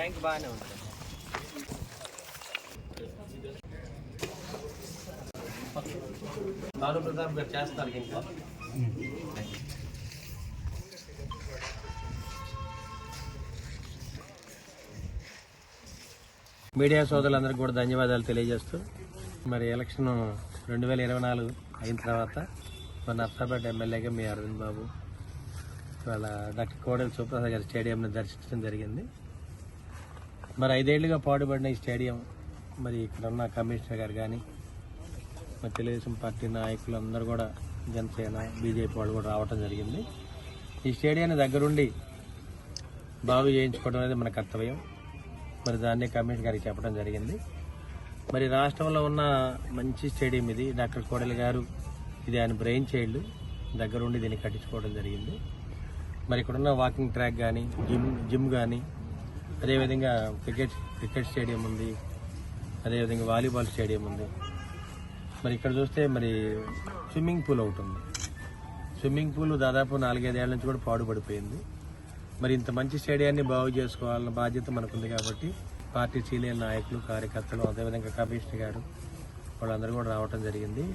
Tank బాగానే ఉంటుంది బాలు ప్రతాప్ గారు చేస్తారు ఇంకా. మీడియా సోదరులందరికీ కూడా ధన్యవాదాలు తెలియజేస్తూ మరి ఎలక్షన్ రెండు వేల ఇరవై నాలుగు అయిన తర్వాత మన నర్సాపేట ఎమ్మెల్యేగా మీ అరవింద్ బాబు వాళ్ళ డాక్టర్ కోడెల సుప్రసాద్ గారి స్టేడియంని దర్శించడం జరిగింది. మరి ఐదేళ్ళుగా పాడుపడిన ఈ స్టేడియం మరి ఇక్కడున్న కమిషనర్ గారు కానీ మరి తెలుగుదేశం పార్టీ నాయకులు అందరూ కూడా జనసేన బీజేపీ వాళ్ళు కూడా రావటం జరిగింది. ఈ స్టేడియాన్ని దగ్గరుండి బాగు చేయించుకోవడం అనేది మన కర్తవ్యం. మరి దాన్ని కమిషనర్ గారికి చెప్పడం జరిగింది. మరి రాష్ట్రంలో ఉన్న మంచి స్టేడియం ఇది. డాక్టర్ కోడలి గారు ఇది ఆయన బ్రెయిన్ చైల్డ్. దగ్గరుండి దీన్ని కట్టించుకోవడం జరిగింది. మరి ఇక్కడున్న వాకింగ్ ట్రాక్ కానీ జిమ్ జిమ్ కానీ అదేవిధంగా క్రికెట్ క్రికెట్ స్టేడియం ఉంది. అదేవిధంగా వాలీబాల్ స్టేడియం ఉంది. మరి ఇక్కడ చూస్తే మరి స్విమ్మింగ్ పూల్ ఒకటి ఉంది. స్విమ్మింగ్ పూల్ దాదాపు నాలుగైదేళ్ళ నుంచి కూడా పాడుపడిపోయింది. మరి ఇంత మంచి స్టేడియాన్ని బాగు చేసుకోవాలన్న బాధ్యత మనకుంది కాబట్టి పార్టీ సీనియర్ నాయకులు కార్యకర్తలు అదేవిధంగా కమిషనర్ గారు వాళ్ళందరూ కూడా రావటం జరిగింది.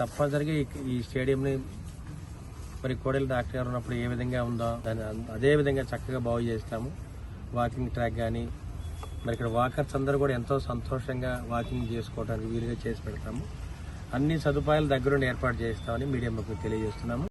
తప్పనిసరిగా ఈ- స్టేడియంని మరి కోడెల డాక్టర్ గారు ఉన్నప్పుడు ఏ విధంగా ఉందో దాన్ని అదే విధంగా చక్కగా బాగు చేస్తాము. వాకింగ్ ట్రాక్ కానీ మరి ఇక్కడ వాకర్స్ అందరూ కూడా ఎంతో సంతోషంగా వాకింగ్ చేసుకోవడానికి వీలుగా చేసి పెడతాము. అన్ని సదుపాయాలు దగ్గరుండి ఏర్పాటు చేస్తామని మీడియా మీకు తెలియజేస్తున్నాము.